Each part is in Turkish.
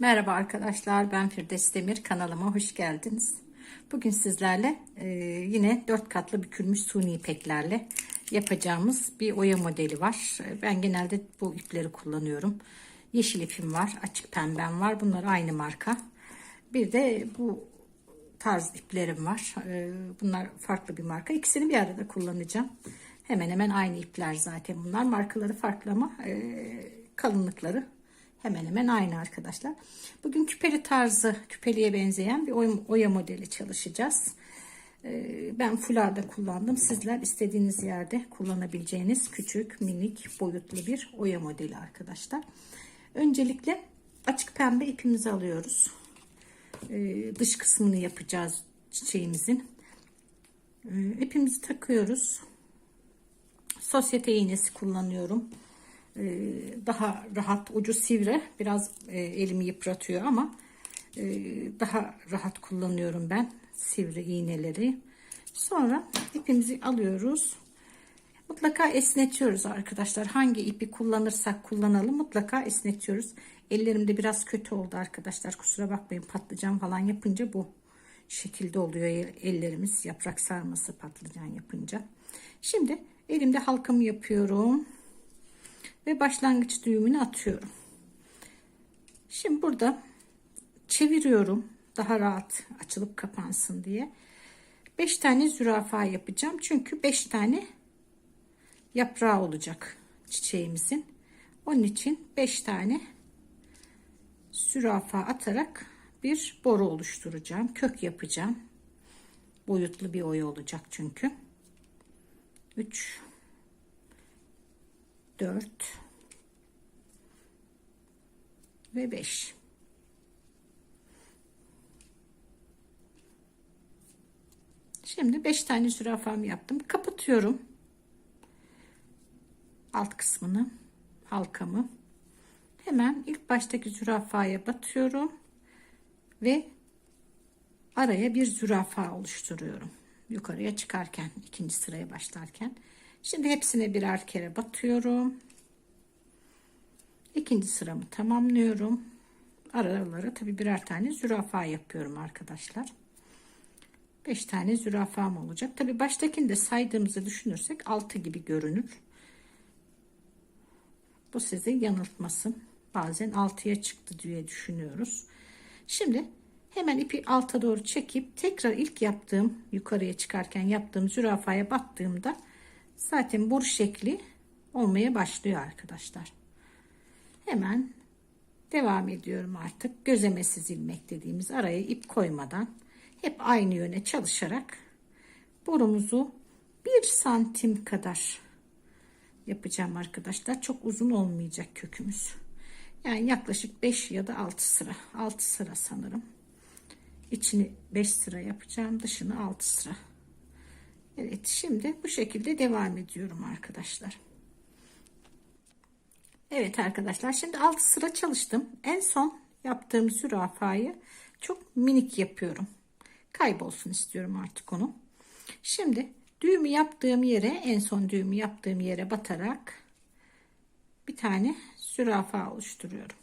Merhaba arkadaşlar ben Firdevs Demir kanalıma hoş geldiniz. Bugün sizlerle e, yine dört katlı bükülmüş suni ipeklerle yapacağımız bir oya modeli var. Ben genelde bu ipleri kullanıyorum. Yeşil ipim var, açık pembem var. Bunlar aynı marka. Bir de bu tarz iplerim var. E, Bunlar farklı bir marka. İkisini bir arada kullanacağım. Hemen hemen aynı ipler zaten bunlar. Markaları farklı ama e, kalınlıkları hemen hemen aynı arkadaşlar. Bugün küpeli tarzı, küpeliye benzeyen bir oy- oya modeli çalışacağız. Ee, Ben fularda kullandım. Sizler istediğiniz yerde kullanabileceğiniz küçük, minik, boyutlu bir oya modeli arkadaşlar. Öncelikle açık pembe ipimizi alıyoruz. Ee, Dış kısmını yapacağız çiçeğimizin. Ee, İpimizi takıyoruz. Sosyete iğnesi kullanıyorum daha rahat ucu sivri biraz e, elimi yıpratıyor ama e, daha rahat kullanıyorum ben sivri iğneleri. Sonra ipimizi alıyoruz. Mutlaka esnetiyoruz arkadaşlar. Hangi ipi kullanırsak kullanalım mutlaka esnetiyoruz. Ellerimde biraz kötü oldu arkadaşlar. Kusura bakmayın patlıcan falan yapınca bu şekilde oluyor. El- ellerimiz yaprak sarması patlıcan yapınca. Şimdi elimde halkamı yapıyorum ve başlangıç düğümünü atıyorum. Şimdi burada çeviriyorum daha rahat açılıp kapansın diye. 5 tane zürafa yapacağım. Çünkü 5 tane yaprağı olacak çiçeğimizin. Onun için 5 tane zürafa atarak bir boru oluşturacağım. Kök yapacağım. Boyutlu bir oya olacak çünkü. 3 4 ve 5. Şimdi 5 tane zürafam yaptım. Kapatıyorum. Alt kısmını, halkamı. Hemen ilk baştaki zürafaya batıyorum ve araya bir zürafa oluşturuyorum. Yukarıya çıkarken, ikinci sıraya başlarken. Şimdi hepsine birer kere batıyorum. İkinci sıramı tamamlıyorum. Aralara tabi birer tane zürafa yapıyorum arkadaşlar. 5 tane zürafam olacak. Tabi baştakini de saydığımızı düşünürsek 6 gibi görünür. Bu sizi yanıltmasın. Bazen 6'ya çıktı diye düşünüyoruz. Şimdi hemen ipi alta doğru çekip tekrar ilk yaptığım yukarıya çıkarken yaptığım zürafaya battığımda zaten boru şekli olmaya başlıyor arkadaşlar. Hemen devam ediyorum artık. Gözemesiz ilmek dediğimiz araya ip koymadan hep aynı yöne çalışarak borumuzu bir santim kadar yapacağım arkadaşlar. Çok uzun olmayacak kökümüz. Yani yaklaşık 5 ya da 6 sıra. 6 sıra sanırım. İçini 5 sıra yapacağım. Dışını 6 sıra. Evet şimdi bu şekilde devam ediyorum arkadaşlar. Evet arkadaşlar şimdi 6 sıra çalıştım. En son yaptığım zürafayı çok minik yapıyorum. Kaybolsun istiyorum artık onu. Şimdi düğümü yaptığım yere en son düğümü yaptığım yere batarak bir tane zürafa oluşturuyorum.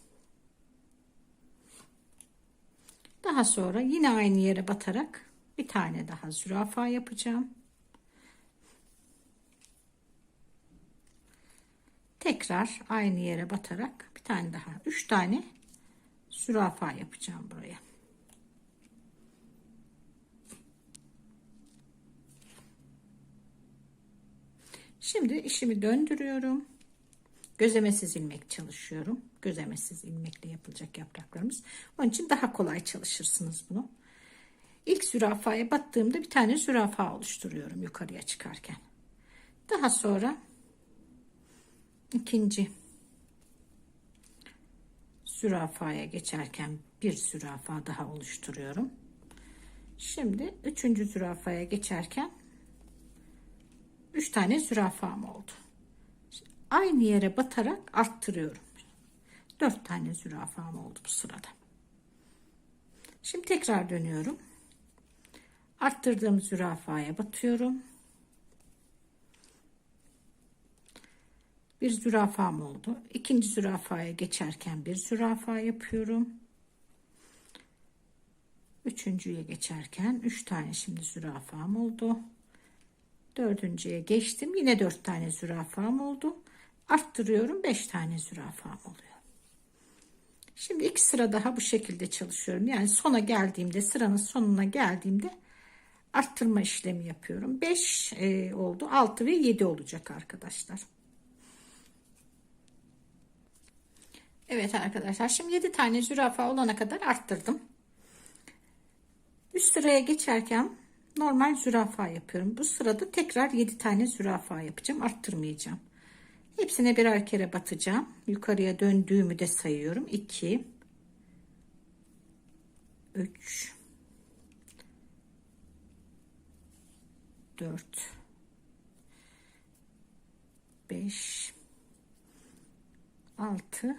Daha sonra yine aynı yere batarak bir tane daha zürafa yapacağım. Tekrar aynı yere batarak bir tane daha üç tane zürafa yapacağım buraya. Şimdi işimi döndürüyorum. Gözlemesiz ilmek çalışıyorum. Gözlemesiz ilmekle yapılacak yapraklarımız. Onun için daha kolay çalışırsınız bunu. İlk zürafaya battığımda bir tane zürafa oluşturuyorum yukarıya çıkarken. Daha sonra ikinci zürafaya geçerken bir zürafa daha oluşturuyorum. Şimdi üçüncü zürafaya geçerken üç tane zürafam oldu. Aynı yere batarak arttırıyorum. Dört tane zürafam oldu bu sırada. Şimdi tekrar dönüyorum. Arttırdığım zürafaya batıyorum. Bir zürafam oldu. İkinci zürafaya geçerken bir zürafa yapıyorum. Üçüncüye geçerken üç tane şimdi zürafam oldu. Dördüncüye geçtim. Yine dört tane zürafam oldu. Arttırıyorum. Beş tane zürafam oluyor. Şimdi iki sıra daha bu şekilde çalışıyorum. Yani sona geldiğimde sıranın sonuna geldiğimde arttırma işlemi yapıyorum. 5 e, oldu. 6 ve 7 olacak arkadaşlar. Evet arkadaşlar şimdi 7 tane zürafa olana kadar arttırdım. Üst sıraya geçerken normal zürafa yapıyorum. Bu sırada tekrar 7 tane zürafa yapacağım. Arttırmayacağım. Hepsine birer kere batacağım. Yukarıya döndüğümü de sayıyorum. 2 3 4 5 6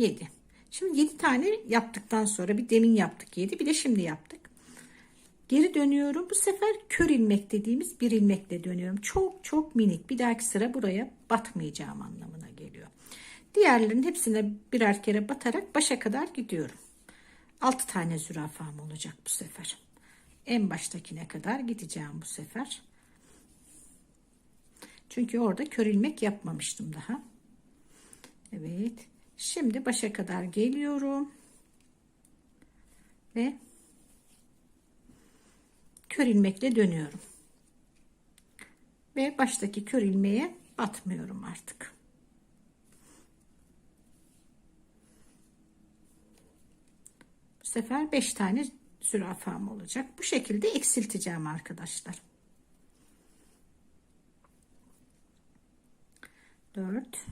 7 şimdi 7 tane yaptıktan sonra bir demin yaptık 7 bir de şimdi yaptık. Geri dönüyorum. Bu sefer kör ilmek dediğimiz bir ilmekle dönüyorum. Çok çok minik. Bir dahaki sıra buraya batmayacağım anlamına geliyor. Diğerlerinin hepsine birer kere batarak başa kadar gidiyorum. 6 tane zürafam olacak bu sefer. En baştakine kadar gideceğim bu sefer. Çünkü orada kör ilmek yapmamıştım daha. Evet. Şimdi başa kadar geliyorum. Ve kör ilmekle dönüyorum. Ve baştaki kör ilmeğe batmıyorum artık. Bu sefer 5 tane zürafam olacak. Bu şekilde eksilteceğim arkadaşlar. 4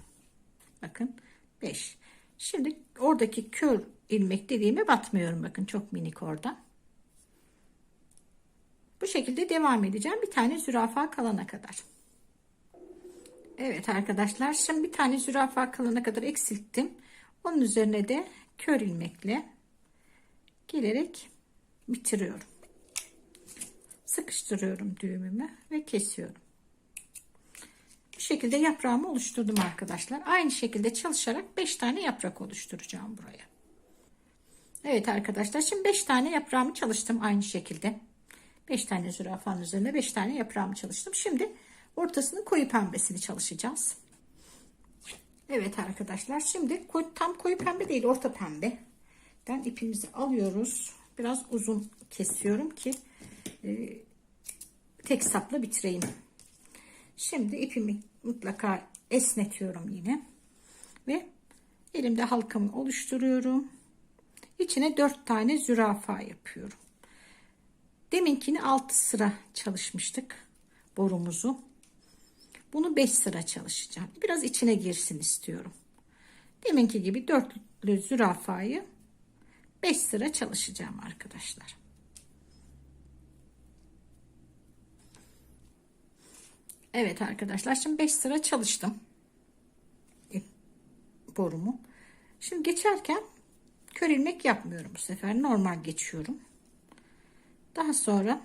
bakın 5 şimdi oradaki kör ilmek dediğime batmıyorum. Bakın çok minik orada. Bu şekilde devam edeceğim. Bir tane zürafa kalana kadar. Evet arkadaşlar şimdi bir tane zürafa kalana kadar eksilttim. Onun üzerine de kör ilmekle gelerek bitiriyorum. Sıkıştırıyorum düğümümü ve kesiyorum. Şekilde yaprağımı oluşturdum arkadaşlar. Aynı şekilde çalışarak 5 tane yaprak oluşturacağım buraya. Evet arkadaşlar şimdi 5 tane yaprağımı çalıştım aynı şekilde. 5 tane zürafanın üzerine 5 tane yaprağımı çalıştım. Şimdi ortasının koyu pembesini çalışacağız. Evet arkadaşlar şimdi tam koyu pembe değil orta pembe. Ben ipimizi alıyoruz biraz uzun kesiyorum ki e, tek sapla bitireyim. Şimdi ipimi mutlaka esnetiyorum yine ve elimde halkamı oluşturuyorum. İçine 4 tane zürafa yapıyorum. Deminkini 6 sıra çalışmıştık borumuzu. Bunu 5 sıra çalışacağım. Biraz içine girsin istiyorum. Deminki gibi dörtlü zürafayı 5 sıra çalışacağım arkadaşlar. Evet arkadaşlar şimdi 5 sıra çalıştım. Borumu. Şimdi geçerken kör ilmek yapmıyorum bu sefer. Normal geçiyorum. Daha sonra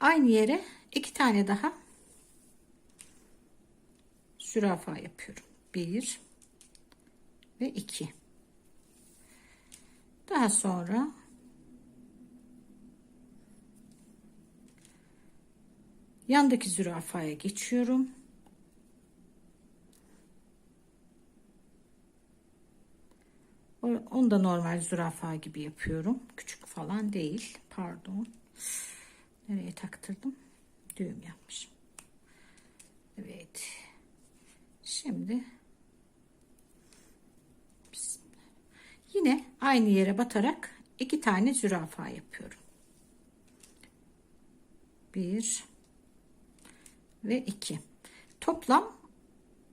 aynı yere iki tane daha zürafa yapıyorum. Bir ve iki. Daha sonra yandaki zürafaya geçiyorum. Onu da normal zürafa gibi yapıyorum. Küçük falan değil. Pardon. Nereye taktırdım? Düğüm yapmışım. Evet. Şimdi Yine aynı yere batarak iki tane zürafa yapıyorum. Bir ve iki. Toplam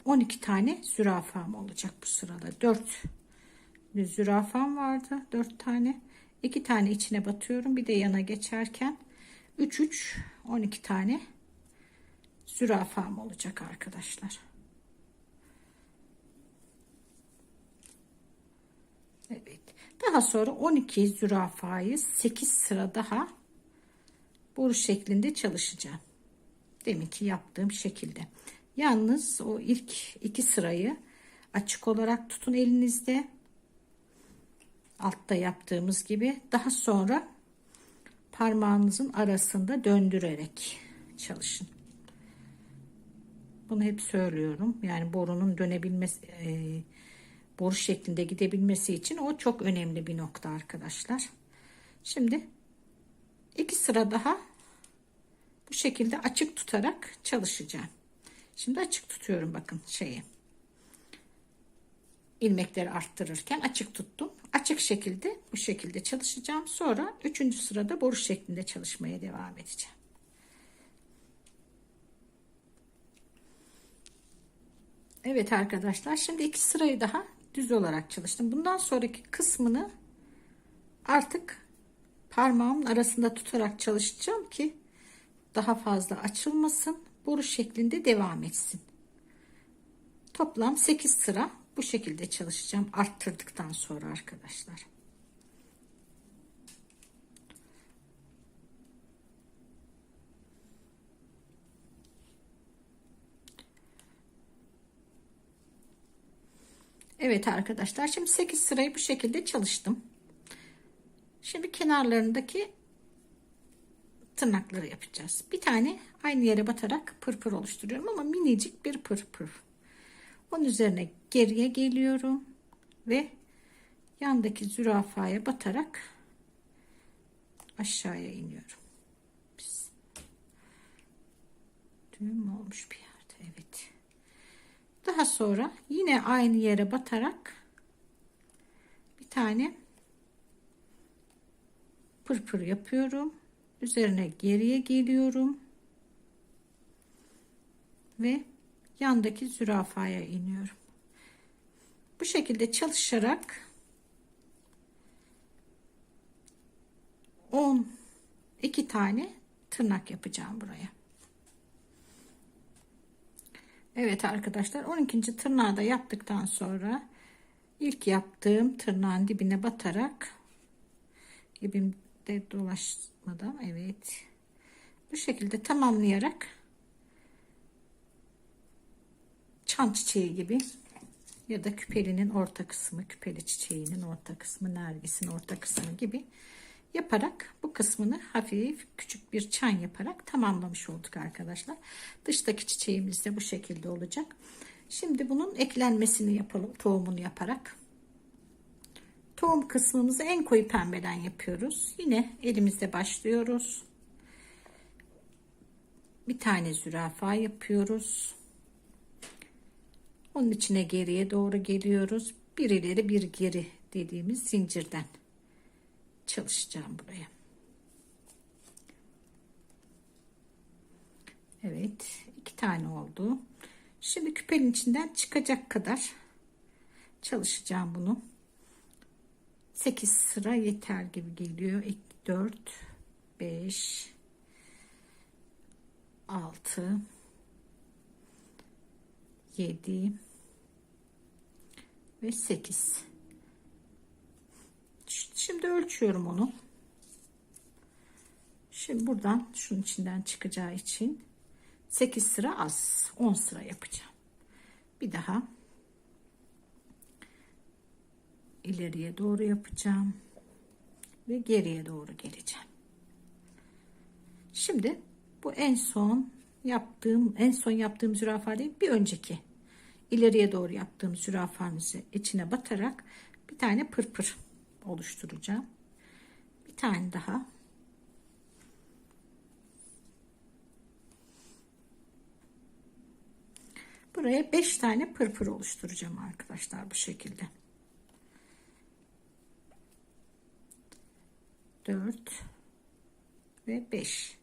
12 tane zürafam olacak bu sırada. 4 zürafam vardı. 4 tane. 2 tane içine batıyorum. Bir de yana geçerken 3 3 12 tane zürafam olacak arkadaşlar. Evet. Daha sonra 12 zürafayı 8 sıra daha boru şeklinde çalışacağım. Deminki yaptığım şekilde. Yalnız o ilk iki sırayı açık olarak tutun elinizde. altta yaptığımız gibi daha sonra parmağınızın arasında döndürerek çalışın. Bunu hep söylüyorum. Yani borunun dönebilmesi, e, boru şeklinde gidebilmesi için o çok önemli bir nokta arkadaşlar. Şimdi iki sıra daha bu şekilde açık tutarak çalışacağım. Şimdi açık tutuyorum bakın şeyi. ilmekleri arttırırken açık tuttum. Açık şekilde bu şekilde çalışacağım. Sonra üçüncü sırada boru şeklinde çalışmaya devam edeceğim. Evet arkadaşlar şimdi iki sırayı daha düz olarak çalıştım. Bundan sonraki kısmını artık parmağımın arasında tutarak çalışacağım ki daha fazla açılmasın. Boru şeklinde devam etsin. Toplam 8 sıra bu şekilde çalışacağım arttırdıktan sonra arkadaşlar. Evet arkadaşlar şimdi 8 sırayı bu şekilde çalıştım. Şimdi kenarlarındaki tırnakları yapacağız. Bir tane aynı yere batarak pırpır oluşturuyorum ama minicik bir pırpır. Onun üzerine geriye geliyorum ve yandaki zürafaya batarak aşağıya iniyorum. Düğüm olmuş bir yerde. Evet. Daha sonra yine aynı yere batarak bir tane pırpır yapıyorum. Üzerine geriye geliyorum. Ve yandaki zürafaya iniyorum. Bu şekilde çalışarak 10 iki tane tırnak yapacağım buraya. Evet arkadaşlar 12. tırnağı da yaptıktan sonra ilk yaptığım tırnağın dibine batarak ibimde dolaşmadan evet bu şekilde tamamlayarak çan çiçeği gibi ya da küpelinin orta kısmı, küpeli çiçeğinin orta kısmı, nergisin orta kısmı gibi yaparak bu kısmını hafif küçük bir çan yaparak tamamlamış olduk arkadaşlar. Dıştaki çiçeğimiz de bu şekilde olacak. Şimdi bunun eklenmesini yapalım tohumunu yaparak. Tohum kısmımızı en koyu pembeden yapıyoruz. Yine elimizde başlıyoruz. Bir tane zürafa yapıyoruz. Onun içine geriye doğru geliyoruz. Bir ileri bir geri dediğimiz zincirden çalışacağım buraya. Evet iki tane oldu. Şimdi küpenin içinden çıkacak kadar çalışacağım bunu. 8 sıra yeter gibi geliyor. 2, 4, 5, 6, 7 ve 8. Şimdi ölçüyorum onu. Şimdi buradan şunun içinden çıkacağı için 8 sıra az. 10 sıra yapacağım. Bir daha ileriye doğru yapacağım ve geriye doğru geleceğim. Şimdi bu en son yaptığım en son yaptığım zürafa değil bir önceki ileriye doğru yaptığım zürafanızı içine batarak bir tane pırpır oluşturacağım. Bir tane daha. Buraya 5 tane pırpır oluşturacağım arkadaşlar bu şekilde. 4 ve 5.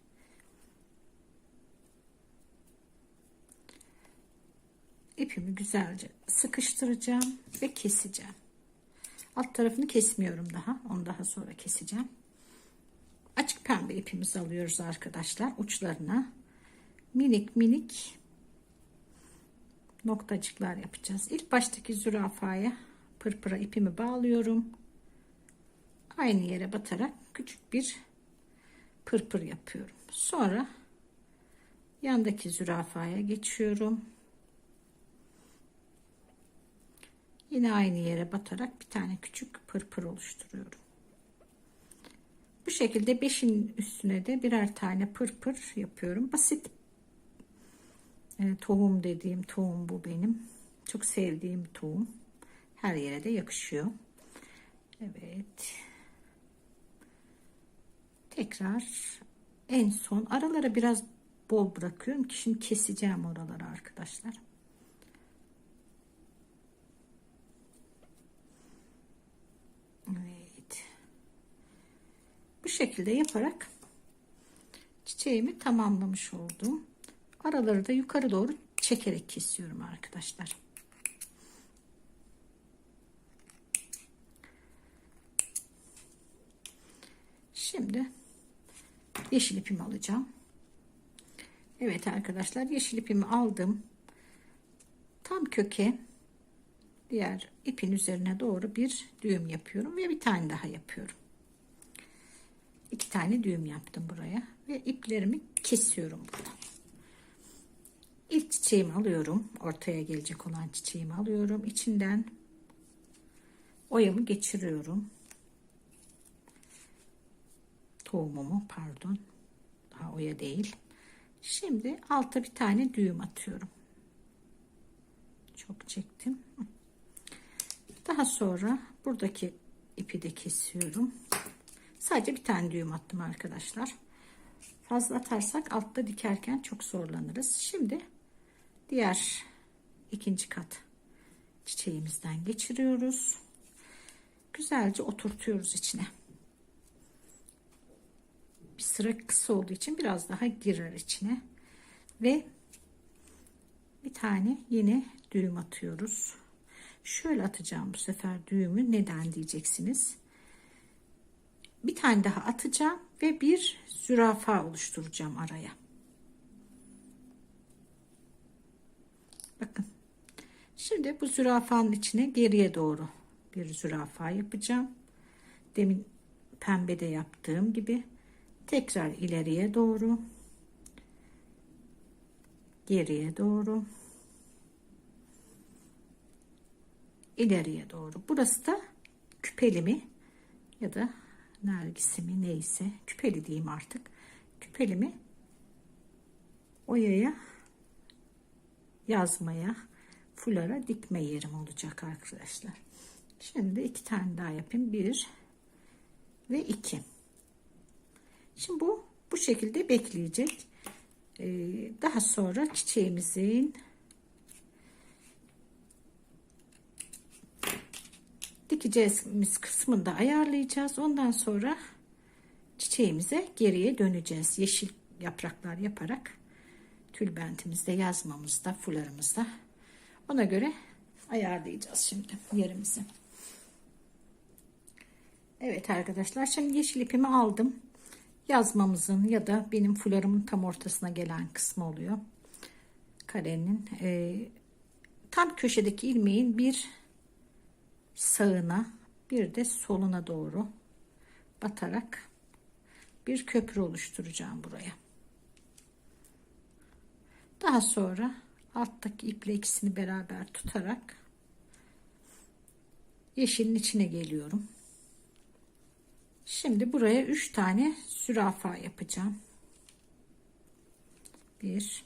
ipimi güzelce sıkıştıracağım ve keseceğim. Alt tarafını kesmiyorum daha. Onu daha sonra keseceğim. Açık pembe ipimizi alıyoruz arkadaşlar. Uçlarına minik minik noktacıklar yapacağız. İlk baştaki zürafaya pırpıra ipimi bağlıyorum. Aynı yere batarak küçük bir pırpır yapıyorum. Sonra yandaki zürafaya geçiyorum. Yine aynı yere batarak bir tane küçük pırpır oluşturuyorum. Bu şekilde 5'in üstüne de birer tane pırpır yapıyorum. Basit e, tohum dediğim tohum bu benim. Çok sevdiğim tohum. Her yere de yakışıyor. Evet. Tekrar en son aralara biraz bol bırakıyorum ki şimdi keseceğim oraları arkadaşlar. Evet. Bu şekilde yaparak çiçeğimi tamamlamış oldum. Araları da yukarı doğru çekerek kesiyorum arkadaşlar. Şimdi yeşil ipimi alacağım. Evet arkadaşlar yeşil ipimi aldım. Tam köke diğer ipin üzerine doğru bir düğüm yapıyorum ve bir tane daha yapıyorum. İki tane düğüm yaptım buraya ve iplerimi kesiyorum buradan. İlk çiçeğimi alıyorum. Ortaya gelecek olan çiçeğimi alıyorum. İçinden oyamı geçiriyorum. Tohumumu pardon. Daha oya değil. Şimdi alta bir tane düğüm atıyorum. Çok çektim. Daha sonra buradaki ipi de kesiyorum. Sadece bir tane düğüm attım arkadaşlar. Fazla atarsak altta dikerken çok zorlanırız. Şimdi diğer ikinci kat çiçeğimizden geçiriyoruz. Güzelce oturtuyoruz içine. Sıra kısa olduğu için biraz daha girer içine. Ve bir tane yine düğüm atıyoruz. Şöyle atacağım bu sefer düğümü. Neden diyeceksiniz. Bir tane daha atacağım ve bir zürafa oluşturacağım araya. Bakın. Şimdi bu zürafanın içine geriye doğru bir zürafa yapacağım. Demin pembede yaptığım gibi tekrar ileriye doğru geriye doğru ileriye doğru. Burası da küpeli mi ya da nergisimi neyse küpeli diyeyim artık. Küpelimi oyaya yazmaya fulara dikme yerim olacak arkadaşlar. Şimdi iki tane daha yapayım. Bir ve iki. Şimdi bu bu şekilde bekleyecek. Ee, daha sonra çiçeğimizin dikeceğimiz kısmını da ayarlayacağız. Ondan sonra çiçeğimize geriye döneceğiz. Yeşil yapraklar yaparak tülbentimizde yazmamızda fularımızda ona göre ayarlayacağız şimdi yerimizi. Evet arkadaşlar şimdi yeşil ipimi aldım. Yazmamızın ya da benim fularımın tam ortasına gelen kısmı oluyor. Karenin e, tam köşedeki ilmeğin bir sağına bir de soluna doğru batarak bir köprü oluşturacağım buraya. Daha sonra alttaki iple ikisini beraber tutarak yeşilin içine geliyorum. Şimdi buraya 3 tane zürafa yapacağım. 1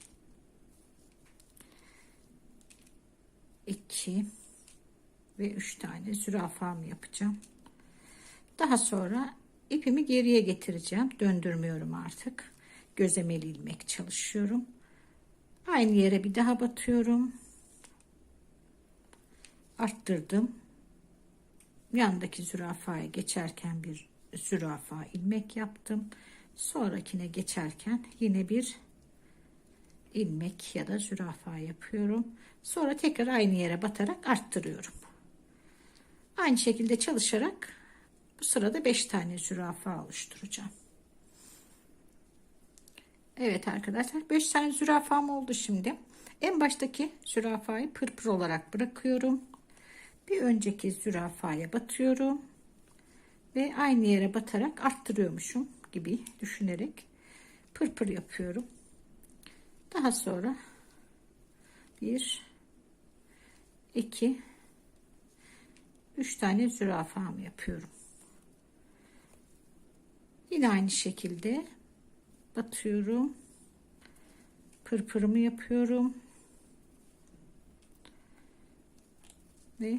2 ve 3 tane zürafamı yapacağım. Daha sonra ipimi geriye getireceğim. Döndürmüyorum artık. Gözemeli ilmek çalışıyorum. Aynı yere bir daha batıyorum. Arttırdım. Yandaki zürafaya geçerken bir zürafa ilmek yaptım. Sonrakine geçerken yine bir ilmek ya da zürafa yapıyorum. Sonra tekrar aynı yere batarak arttırıyorum. Aynı şekilde çalışarak bu sırada 5 tane zürafa oluşturacağım. Evet arkadaşlar 5 tane zürafam oldu şimdi. En baştaki zürafayı pırpır olarak bırakıyorum. Bir önceki zürafaya batıyorum. Ve aynı yere batarak arttırıyormuşum gibi düşünerek pırpır yapıyorum. Daha sonra 1 2 3 tane zürafamı yapıyorum. Yine aynı şekilde batıyorum. Pırpırımı yapıyorum. Ve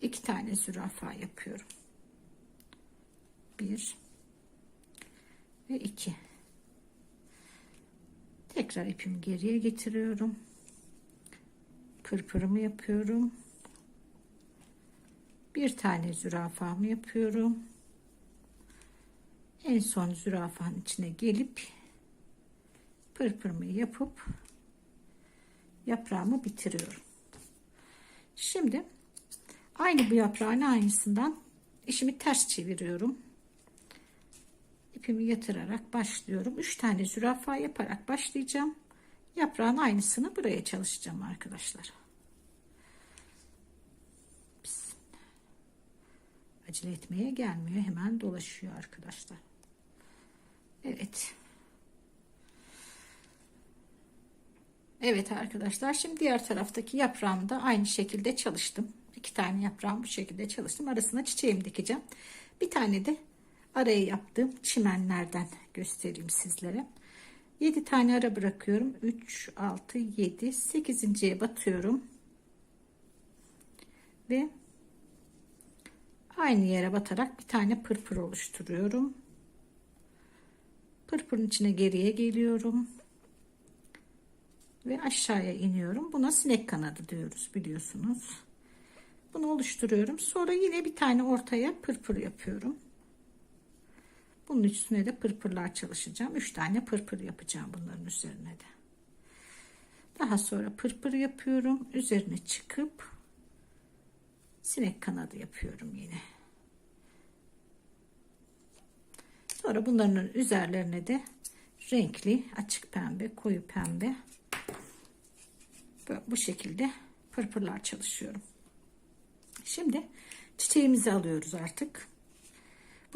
iki tane zürafa yapıyorum. Bir ve iki. Tekrar ipimi geriye getiriyorum. Pırpırımı yapıyorum. Bir tane zürafamı yapıyorum. En son zürafanın içine gelip pırpırımı yapıp yaprağımı bitiriyorum. Şimdi aynı bu yaprağın aynısından işimi ters çeviriyorum. İpimi yatırarak başlıyorum. 3 tane zürafa yaparak başlayacağım. Yaprağın aynısını buraya çalışacağım arkadaşlar. Acele etmeye gelmiyor. Hemen dolaşıyor arkadaşlar. Evet. Evet arkadaşlar şimdi diğer taraftaki yaprağımı da aynı şekilde çalıştım. İki tane yaprağım bu şekilde çalıştım. Arasına çiçeğimi dikeceğim. Bir tane de araya yaptığım çimenlerden göstereyim sizlere. 7 tane ara bırakıyorum. 3, 6, 7, 8.ye batıyorum. Ve aynı yere batarak bir tane pırpır oluşturuyorum. Pırpırın içine geriye geliyorum. Ve aşağıya iniyorum. Buna sinek kanadı diyoruz biliyorsunuz. Bunu oluşturuyorum. Sonra yine bir tane ortaya pırpır yapıyorum. Bunun üstüne de pırpırlar çalışacağım. 3 tane pırpır yapacağım bunların üzerine de. Daha sonra pırpır yapıyorum. Üzerine çıkıp sinek kanadı yapıyorum yine. Sonra bunların üzerlerine de renkli açık pembe, koyu pembe bu şekilde pırpırlar çalışıyorum. Şimdi çiçeğimizi alıyoruz artık.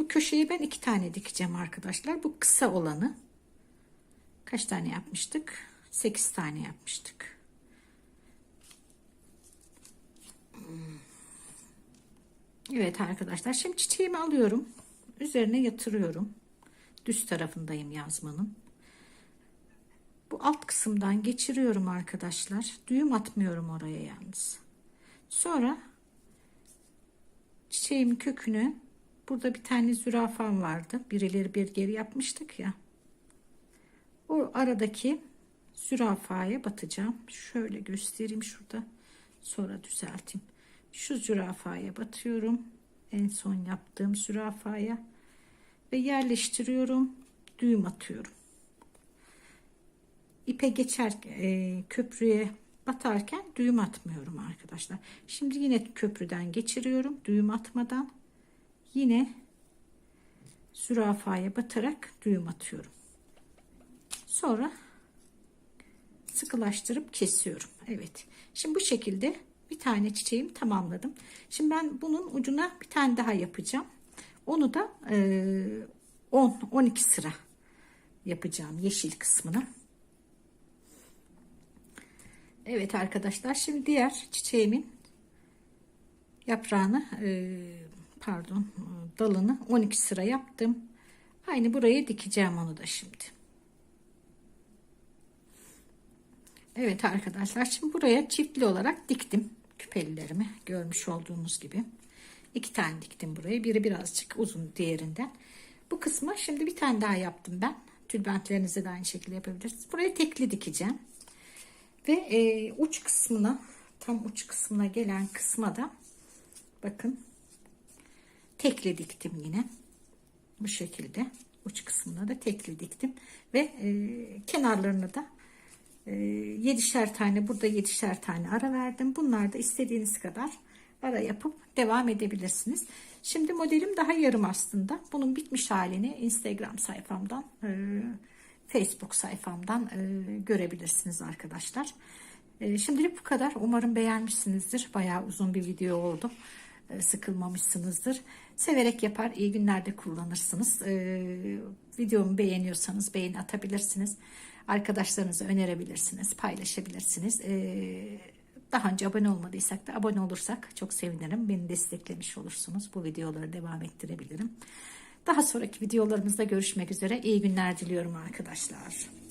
Bu köşeyi ben iki tane dikeceğim arkadaşlar. Bu kısa olanı kaç tane yapmıştık? Sekiz tane yapmıştık. Evet arkadaşlar şimdi çiçeğimi alıyorum. Üzerine yatırıyorum. Düz tarafındayım yazmanın. Bu alt kısımdan geçiriyorum arkadaşlar. Düğüm atmıyorum oraya yalnız. Sonra çiçeğimin kökünü burada bir tane zürafam vardı. Bir ileri bir geri yapmıştık ya. O aradaki zürafaya batacağım. Şöyle göstereyim şurada. Sonra düzelteyim. Şu zürafaya batıyorum. En son yaptığım zürafaya ve yerleştiriyorum. Düğüm atıyorum ipe geçer e, köprüye batarken düğüm atmıyorum arkadaşlar. Şimdi yine köprüden geçiriyorum düğüm atmadan. Yine zürafaya batarak düğüm atıyorum. Sonra sıkılaştırıp kesiyorum. Evet. Şimdi bu şekilde bir tane çiçeğimi tamamladım. Şimdi ben bunun ucuna bir tane daha yapacağım. Onu da 10 e, 12 sıra yapacağım yeşil kısmını. Evet arkadaşlar şimdi diğer çiçeğimin yaprağını e, pardon dalını 12 sıra yaptım. Aynı buraya dikeceğim onu da şimdi. Evet arkadaşlar şimdi buraya çiftli olarak diktim küpelilerimi görmüş olduğunuz gibi. iki tane diktim buraya. Biri birazcık uzun diğerinden. Bu kısma şimdi bir tane daha yaptım ben. Tülbentlerinizi de aynı şekilde yapabilirsiniz. Buraya tekli dikeceğim. Ve e, uç kısmına tam uç kısmına gelen kısma da bakın tekli diktim yine. Bu şekilde uç kısmına da tekli diktim. Ve e, kenarlarını da e, yedişer tane burada yedişer tane ara verdim. Bunlar da istediğiniz kadar ara yapıp devam edebilirsiniz. Şimdi modelim daha yarım aslında. Bunun bitmiş halini Instagram sayfamdan e, Facebook sayfamdan e, görebilirsiniz arkadaşlar. E, şimdilik bu kadar. Umarım beğenmişsinizdir. Bayağı uzun bir video oldu. E, sıkılmamışsınızdır. Severek yapar, iyi günlerde kullanırsınız. E, videomu beğeniyorsanız beğeni atabilirsiniz. Arkadaşlarınıza önerebilirsiniz, paylaşabilirsiniz. E, Daha önce abone olmadıysak da abone olursak çok sevinirim. Beni desteklemiş olursunuz. Bu videoları devam ettirebilirim. Daha sonraki videolarımızda görüşmek üzere. İyi günler diliyorum arkadaşlar.